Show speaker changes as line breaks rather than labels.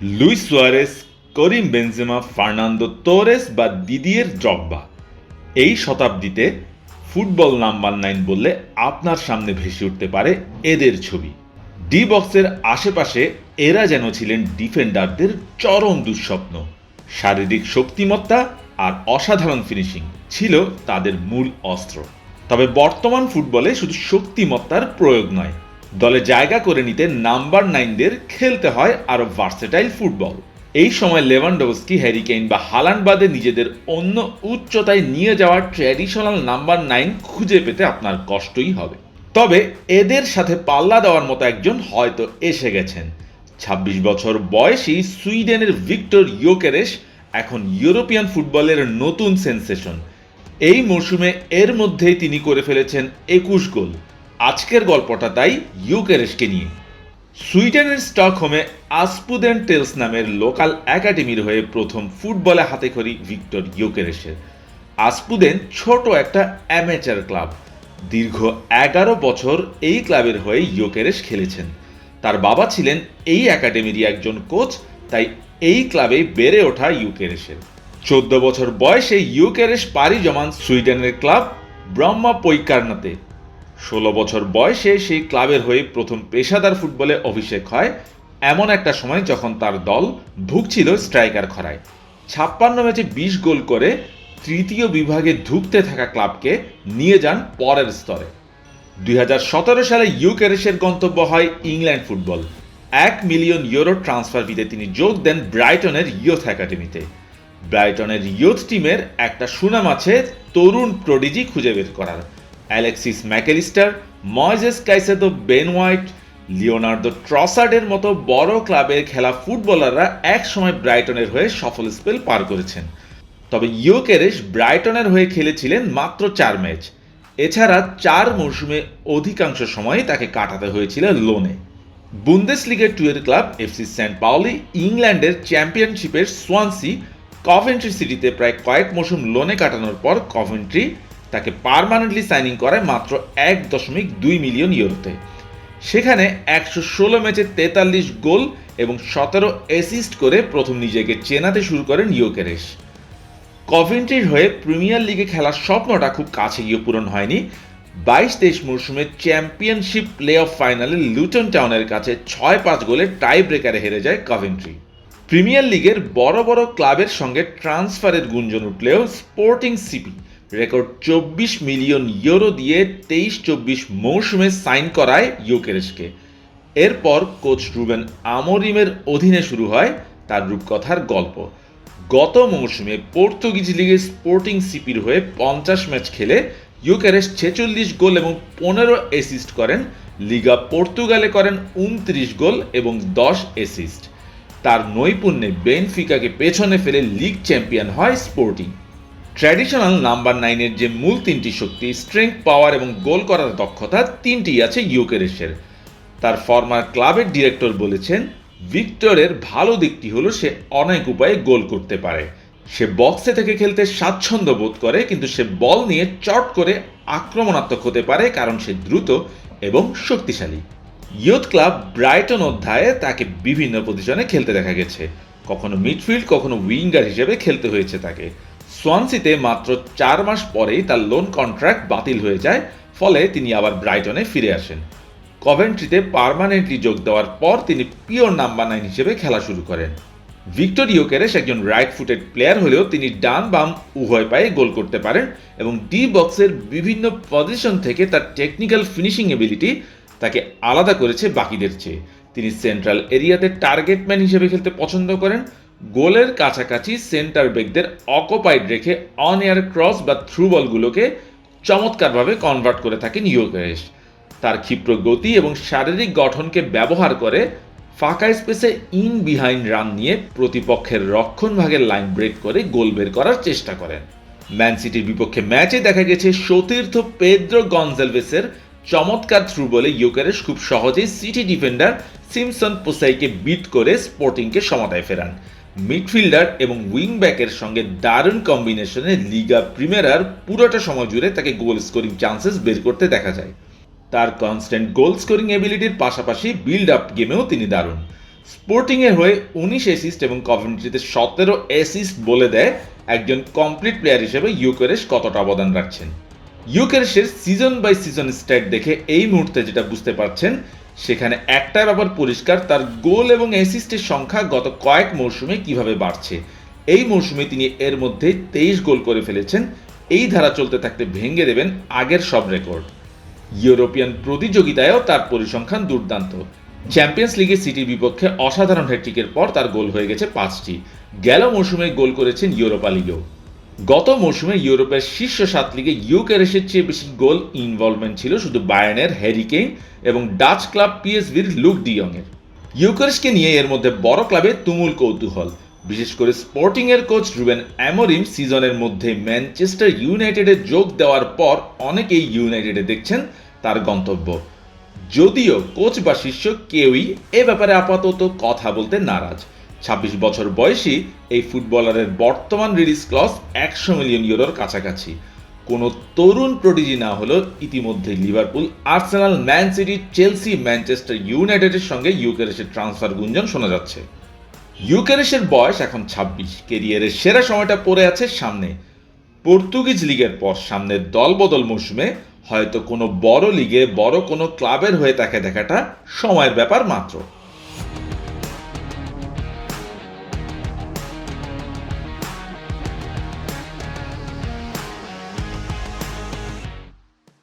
Luis Suarez Karim Benzema, Fernando Torres বা Didier জব্বা। এই শতাব্দীতে ফুটবল নাম্বার নাইন বললে আপনার সামনে ভেসে উঠতে পারে এদের ছবি। ডি বক্সের আশেপাশে এরা যেন ছিলেন ডিফেন্ডারদের চরম দুঃস্বপ্ন। শারীরিক শক্তিমত্তা আর অসাধারণ ফিনিশিং ছিল তাদের মূল অস্ত্র। তবে বর্তমান ফুটবলে শুধু শক্তিমত্তার প্রয়োগ নয় দলে জায়গা করে নিতে নাম্বার নাইনদের খেলতে হয় আরও ভার্সেটাইল ফুটবল। এই সময় লেভানডোস্কি হ্যারিকেইন বা হালান্ড বাদে নিজেদের অন্য উচ্চতায় নিয়ে যাওয়ার ট্র্যাডিশনাল নাম্বার নাইন খুঁজে পেতে আপনার কষ্টই হবে। তবে এদের সাথে পাল্লা দেওয়ার মতো একজন হয়তো এসে গেছেন। ২৬ বছর বয়সী সুইডেনের ভিক্টর ইয়োকেরেশ এখন ইউরোপিয়ান ফুটবলের নতুন সেন্সেশন। এই মরশুমে এর মধ্যেই তিনি করে ফেলেছেন একুশ গোল। আজকের গল্পটা তাই ইউকেরেশকে নিয়ে। সুইডেনের স্টকহোমে আসপুদেন টেলস নামের লোকাল একাডেমির হয়ে প্রথম ফুটবলে হাতে হাতেখড়ি ভিক্টর ইউকেরেশের। আসপুদেন ছোট একটা অ্যামেচার ক্লাব। দীর্ঘ এগারো বছর এই ক্লাবের হয়ে ইউকেরেশ খেলেছেন। তার বাবা ছিলেন এই একাডেমিরই একজন কোচ, তাই এই ক্লাবে বেড়ে ওঠা ইউকেরেশের। চোদ্দ বছর বয়সে ইউকেরেশ পাড়ি জমান সুইডেনের ক্লাব ব্রহ্মা পৈকারনাতে ষোলো বছর বয়সে সেই ক্লাবের হয়ে প্রথম পেশাদার ফুটবলে অভিষেক হয়, এমন একটা সময় যখন তার দল ভুগছিল স্ট্রাইকার খরায়। ছাপ্পান্ন ম্যাচে বিশ গোল করে তৃতীয় বিভাগে ধুঁকতে থাকা ক্লাবকে নিয়ে যান পরের স্তরে। দুই হাজার সতেরো সালে ইউকেরেশের গন্তব্য হয় ইংল্যান্ড ফুটবল। এক মিলিয়ন ইউরো ট্রান্সফার ফিতে তিনি যোগ দেন ব্রাইটনের ইয়ুথ একাডেমিতে। ব্রাইটনের ইয়ুথ টিমের একটা সুনাম আছে তরুণ প্রডিজি খুঁজে বের করার। Alexis Mac Allister Moises Caicedo Ben White Leonardo ট্রসার্ডের মতো বড় ক্লাবের খেলা ফুটবলাররা একসময় ব্রাইটনের হয়ে সফল স্পেল পার করেছেন। তবে ইউকেরেশ ব্রাইটনের হয়ে খেলেছিলেন মাত্র চার ম্যাচ। এছাড়া চার মরশুমে অধিকাংশ সময় তাকে কাটাতে হয়েছিল লোনে। বুন্দেস লিগের টুয়ের ক্লাব এফসি সেন্ট পাওলি, ইংল্যান্ডের চ্যাম্পিয়নশিপের সোয়ানসি, কভেন্ট্রি সিটিতে প্রায় কয়েক মৌসুম লোনে কাটানোর পর কভেন্ট্রি তাকে পারমানেন্টলি সাইনিং করায় মাত্র এক দশমিক দুই মিলিয়ন ইউরোতে। সেখানে একশো ষোলো ম্যাচে তেতাল্লিশ গোল এবং সতেরো অ্যাসিস্ট করে প্রথম নিজেকে চেনাতে শুরু করেন ইউকেরেশ কভেন্ট্রির হয়ে প্রিমিয়ার লিগে খেলার স্বপ্নটা খুব কাছে গিয়ে পূরণ হয়নি। বাইশ তেইশ মরশুমে চ্যাম্পিয়নশিপ প্লে অফ ফাইনালে লুটন টাউনের কাছে ছয় পাঁচ গোলে টাই ব্রেকারে হেরে যায় কভেন্ট্রি। প্রিমিয়ার লিগের বড় বড় ক্লাবের সঙ্গে ট্রান্সফারের গুঞ্জন উঠলেও স্পোর্টিং সিপি রেকর্ড চব্বিশ মিলিয়ন ইউরো দিয়ে তেইশ চব্বিশ মৌসুমে সাইন করায় ইউকেরেশকে এরপর কোচ রুবেন আমরিমের অধীনে শুরু হয় তার রূপকথার গল্প। গত মৌসুমে পর্তুগিজ লিগে স্পোর্টিং সিপির হয়ে পঞ্চাশ ম্যাচ খেলে ইউকেরেশ ছেচল্লিশ গোল এবং পনেরো অ্যাসিস্ট করেন। লিগা পর্তুগালে করেন উনত্রিশ গোল এবং দশ অ্যাসিস্ট তার নৈপুণ্যে বেনফিকাকে পেছনে ফেলে লিগ চ্যাম্পিয়ন হয় স্পোর্টিং ট্র্যাডিশনাল নাম্বার নাইনের যে মূল তিনটি শক্তি স্ট্রেংথ পাওয়ার এবং গোল করার দক্ষতা তিনটি আছে ইউকেরেশের তার ফর্মার ক্লাবের ডিরেক্টর বলেছেন ভিক্টরের ভালো দিকটি হলো সে অনেক উপায়ে গোল করতে পারে। সে বক্সে থেকে খেলতে স্বাচ্ছন্দ্য বোধ করে, কিন্তু সে বল নিয়ে চট করে আক্রমণাত্মক হতে পারে কারণ সে দ্রুত এবং শক্তিশালী। ইয়ুথ ক্লাব ব্রাইটন অধ্যায়ে তাকে বিভিন্ন পজিশনে খেলতে দেখা গেছে। কখনো মিডফিল্ড কখনো উইঙ্গার হিসেবে খেলতে হয়েছে তাকে। সোয়ানসিতে মাত্র চার মাস পরেই তার লোন কন্ট্রাক্ট বাতিল হয়ে যায়, ফলে তিনি আবার ব্রাইটনে ফিরে আসেন। কভেন্ট্রিতে পার্মানেন্টলি যোগ দেওয়ার পর তিনি পিওর নাম্বার নাইন হিসেবে খেলা শুরু করেন। ভিক্টর ইউকেরেশ একজন রাইট ফুটেড প্লেয়ার হলেও তিনি ডান বাম উভয় পায়ে গোল করতে পারেন এবং ডি বক্সের বিভিন্ন পজিশন থেকে তার টেকনিক্যাল ফিনিশিং এবিলিটি তাকে আলাদা করেছে বাকিদের চেয়ে। তিনি সেন্ট্রাল এরিয়াতে টার্গেট ম্যান হিসেবে খেলতে পছন্দ করেন গোলের কাছাকাছি সেন্টার ব্যাকদের অকুপাইড রেখে অন এয়ার ক্রস বা থ্রু বলগুলোকে চমৎকারভাবে কনভার্ট করে থাকেন ইউকেরেশ তার ক্ষিপ্র গতি এবং শারীরিক গঠনকে ব্যবহার করে ফাঁকা স্পেসে ইন বিহাইন্ড রান নিয়ে প্রতিপক্ষের রক্ষণ ভাগের লাইন ব্রেক করে গোল বের করার চেষ্টা করেন। ম্যান সিটির বিপক্ষে ম্যাচে দেখা গেছে সতীর্থ পেদ্রো গনজালভেসের চমৎকার থ্রু বলে ইউকারেশ খুব সহজেই সিটি ডিফেন্ডার সিমসন পোসাইকে বিট করে স্পোর্টিংকে সমতায় ফেরান। মিডফিল্ডার এবং উইং ব্যাকের সঙ্গে দারুণ কম্বিনেশনে লিগা প্রিমিয়ার পুরোটা সময় জুড়ে তাকে গোল স্কোরিং চান্সেস বের করতে দেখা যায়। তার কনস্ট্যান্ট গোল স্কোরিং এবিলিটির পাশাপাশি বিল্ড আপ গেমেও তিনি দারুণ। স্পোর্টিংয়ের হয়ে উনিশ অ্যাসিস্ট এবং কভেন্ট্রিতে সতেরো অ্যাসিস্ট বলে দেয় একজন কমপ্লিট প্লেয়ার হিসেবে ইউকেরেশ কতটা অবদান রাখছেন। ইউকেরেশের সিজন বাই সিজন স্ট্যাট দেখে এই মুহূর্তে যেটা বুঝতে পারছেন সেখানে একটা ব্যাপার পরিষ্কার, তার গোল এবং অ্যাসিস্টের সংখ্যা গত কয়েক মৌসুমে কীভাবে বাড়ছে? এই মৌসুমে তিনি এর মধ্যে তেইশ গোল করে ফেলেছেন। এই ধারা চলতে থাকতে ভেঙে দেবেন আগের সব রেকর্ড। ইউরোপিয়ান প্রতিযোগিতায়ও তার পরিসংখ্যান দুর্দান্ত। চ্যাম্পিয়ন্স লিগে সিটির বিপক্ষে অসাধারণ হ্যাট্রিকের পর তার গোল হয়ে গেছে পাঁচটি। গেল মৌসুমে গোল করেছেন ইউরোপা লিগেও। গত মৌসুমে ইউরোপের শীর্ষ সাত লিগে ইউকেরেসের চেয়ে বেশি গোল ইনভলভমেন্ট ছিল শুধু বায়ানের হ্যারিকেইন এবং ডাচ ক্লাব পিএসভির লুক ডিয়ংয়ের ইউকেরেসকে নিয়ে এর মধ্যে বড় ক্লাবে তুমুল কৌতূহল। বিশেষ করে স্পোর্টিং এর কোচ রুবেন অ্যামোরিম সিজনের মধ্যে ম্যানচেস্টার ইউনাইটেডে যোগ দেওয়ার পর অনেকেই ইউনাইটেডে দেখছেন তার গন্তব্য। যদিও কোচ বা শিষ্য কেউই এ ব্যাপারে আপাতত কথা বলতে নারাজ। ছাব্বিশ বছর বয়সী এই ফুটবলারের বর্তমান রিলিজ ক্লস একশো মিলিয়ন ইউরোর কাছাকাছি। কোনো তরুণ প্রোডিজি না হলেও ইতিমধ্যে Liverpool Arsenal Man City Chelsea Manchester ইউনাইটেডের সঙ্গে ইউকেরেসের ট্রান্সফার গুঞ্জন শোনা যাচ্ছে। ইউকেরেসের বয়স এখন ছাব্বিশ। কেরিয়ারের সেরা সময়টা পড়ে আছে সামনে। পর্তুগিজ লিগের পর সামনের দলবদল মৌসুমে হয়তো কোনো বড় লিগে বড় কোনো ক্লাবের হয়ে তাকে দেখাটা সময়ের ব্যাপার মাত্র।